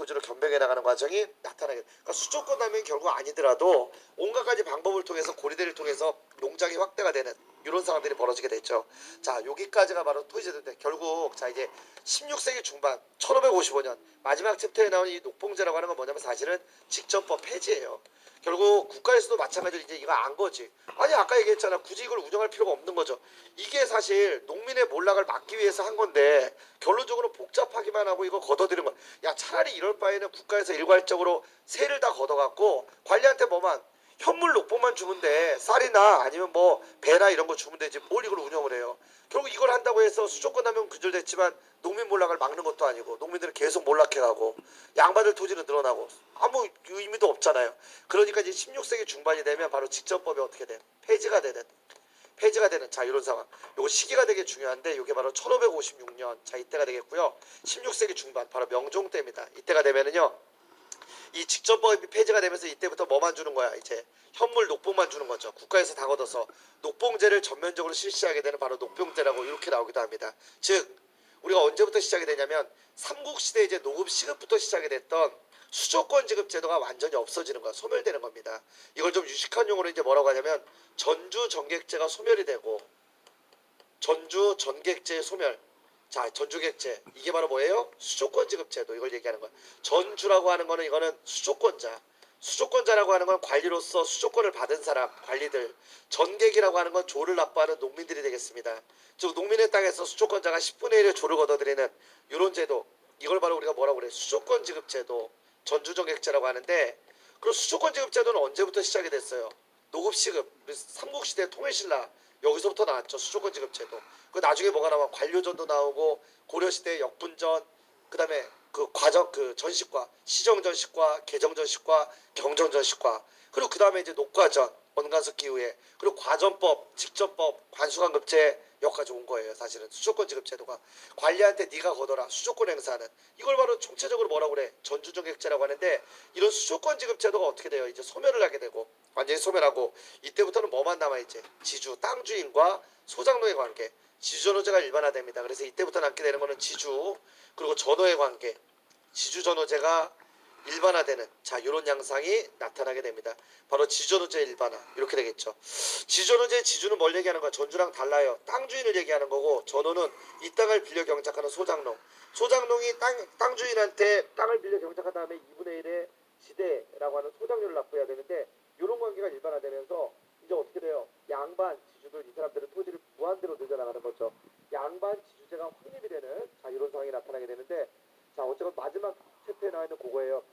토지로 변경해 나가는 과정이 나타나게. 그러니까 수조권 남용이 결국 아니더라도 온갖 가지 방법을 통해서 고리대를 통해서 농장이 확대가 되는 이런 상황들이 벌어지게 됐죠. 자 여기까지가 바로 토지제도인데 결국 자 이제 16세기 중반 1555년 마지막 챕터에 나온 이 녹봉제라고 하는 건 뭐냐면 사실은 직전법 폐지예요. 결국 국가에서도 마찬가지로 이제 이거 안 거지. 아니 아까 얘기했잖아. 굳이 이걸 운영할 필요가 없는 거죠. 이게 사실 농민의 몰락을 막기 위해서 한 건데 결론적으로 복잡하기만 하고 이거 걷어들인 거. 야 차라리 이럴 바에는 국가에서 일괄적으로 세를 다 걷어갖고 관리한테 뭐만 현물 녹봉만 주면 돼. 쌀이나 아니면 뭐 배나 이런 거 주면 되지. 뭘 이걸 운영을 해요. 결국 이걸 한다고 해서 수조권 남용 근절됐지만 농민 몰락을 막는 것도 아니고 농민들은 계속 몰락해가고 양반들 토지는 늘어나고 아무 의미도 없잖아요. 그러니까 이제 16세기 중반이 되면 바로 직전법이 어떻게 돼? 폐지가 되는 폐지가 되는 자 이런 상황. 요거 시기가 되게 중요한데 이게 바로 1556년 자 이때가 되겠고요. 16세기 중반 바로 명종 때입니다. 이때가 되면은요. 이 직전법이 폐지가 되면서 이때부터 뭐만 주는 거야? 이제 현물 녹봉만 주는 거죠. 국가에서 다 걷어서 녹봉제를 전면적으로 실시하게 되는 바로 녹봉제라고 이렇게 나오기도 합니다. 즉 우리가 언제부터 시작이 되냐면 삼국 시대 이제 노급 시급부터 시작이 됐던 수조권 지급 제도가 완전히 없어지는 거야. 소멸되는 겁니다. 이걸 좀 유식한 용어로 이제 뭐라고 하냐면 전주 전객제가 소멸이 되고 전주 전객제 소멸 자, 전주객제 이게 바로 뭐예요? 수조권 지급제도 이걸 얘기하는 거야. 전주라고 하는 거는 이거는 수조권자. 수조권자라고 하는 건 관리로서 수조권을 받은 사람, 관리들. 전객이라고 하는 건 조를 납부하는 농민들이 되겠습니다. 즉 농민의 땅에서 수조권자가 10분의 1의 조를 걷어들이는 이런 제도. 이걸 바로 우리가 뭐라고 그래? 수조권 지급제도. 전주전객제라고 하는데 그 수조권 지급제도는 언제부터 시작이 됐어요? 노급 시급, 삼국시대 통일신라 여기서부터 나왔죠 수조권 지급제도. 그 나중에 뭐가 나와 관료전도 나오고 고려시대 역분전 그다음에 그 과정 그 전식과 시정전식과 개정전식과 경정전식과 그리고 그다음에 이제 녹과전 원간섭기 이후에 그리고 과전법 직전법 관수관급제 여기까지 온 거예요 사실은. 수조권 지급 제도가 관리한테 네가 거둬라. 수조권 행사하는. 이걸 바로 총체적으로 뭐라고 그래? 전주정객제라고 하는데 이런 수조권 지급 제도가 어떻게 돼요? 이제 소멸을 하게 되고 완전히 소멸하고 이때부터는 뭐만 남아 있지? 지주 땅 주인과 소장노의 관계. 지주전호제가 일반화됩니다. 그래서 이때부터 남게 되는 거는 지주 그리고 전호의 관계. 지주 전호제가 일반화되는 자 이런 양상이 나타나게 됩니다. 바로 지전호제 일반화 이렇게 되겠죠. 지전호제 지주는 뭘 얘기하는 거야? 전주랑 달라요. 땅 주인을 얘기하는 거고 전호는 이 땅을 빌려 경작하는 소장농. 소장농이 땅, 땅 주인한테 땅을 빌려 경작한 다음에 2분의 1의 지대라고 하는 소장료를 납부해야 되는데 이런 관계가 일반화되면서 이제 어떻게 돼요? 양반 지주들 이 사람들은 토지를 무한대로 늘려나가는 거죠. 양반 지주제가 확립이 되는 자 이런 상황이 나타나게 되는데 자 어쨌건 마지막 챕터에 나와 있는 그거예요.